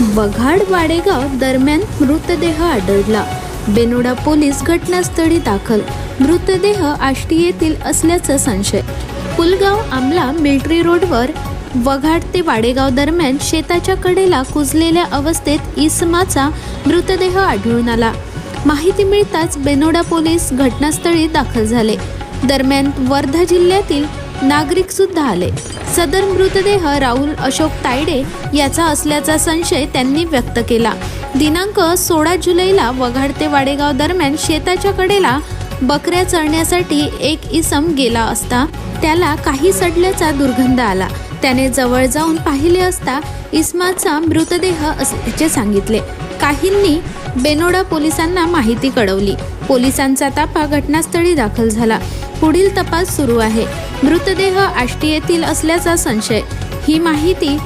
बघाड वाडेगाव दरम्यान मृतदेह आढळला. बेनोडा पोलीस घटनास्थळी दाखल. मृतदेह आष्टी येथील असल्याचा संशय. पुलगाव आमला मिल्ट्री रोडवर वघाड ते वाडेगाव दरम्यान शेताच्या कडेला कुजलेल्या अवस्थेत इसमाचा मृतदेह आढळून आला. माहिती मिळताच बेनोडा पोलीस घटनास्थळी दाखल झाले. दरम्यान वर्धा जिल्ह्यातील नागरिक सुद्धा आले. सदर मृतदेह राहुल अशोक तायडे याचा असल्याचा संशय त्यांनी व्यक्त केला. दिनांक सोळा जुलैला वघाड ते वाडेगाव दरम्यान शेताच्या कडेला बकऱ्या चरण्यासाठी एक इसम गेला असता त्याला काही सडल्याचा दुर्गंध आला. त्याने जवळ जाऊन पाहिले असता इस्माचा मृतदेह असल्याचे सांगितले. काहींनी बेनोडा पोलिसांना माहिती कळवली. पोलिसांचा ताफा घटनास्थळी दाखल झाला. पुढील तपास सुरू आहे. मृतदेह आष्टी येथील असल्याचा संशय. ही माहिती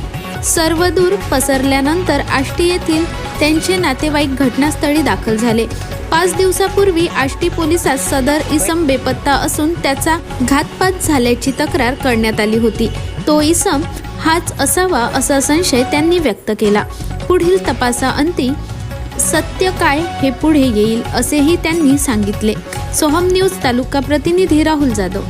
सर्वदूर पसरल्यानंतर आष्टी येथील त्यांचे नातेवाईक घटनास्थळी दाखल झाले. पाच दिवसापूर्वी आष्टी पोलिसात सदर इसम बेपत्ता असून त्याचा घातपात झाल्याची तक्रार करण्यात आली होती. तो इसम हाच असावा असा संशय त्यांनी व्यक्त केला. पुढील तपासाअंती सत्य काय हे पुढे येईल असेही त्यांनी सांगितले. सोहम न्यूज तालुका प्रतिनिधी राहुल जाधव.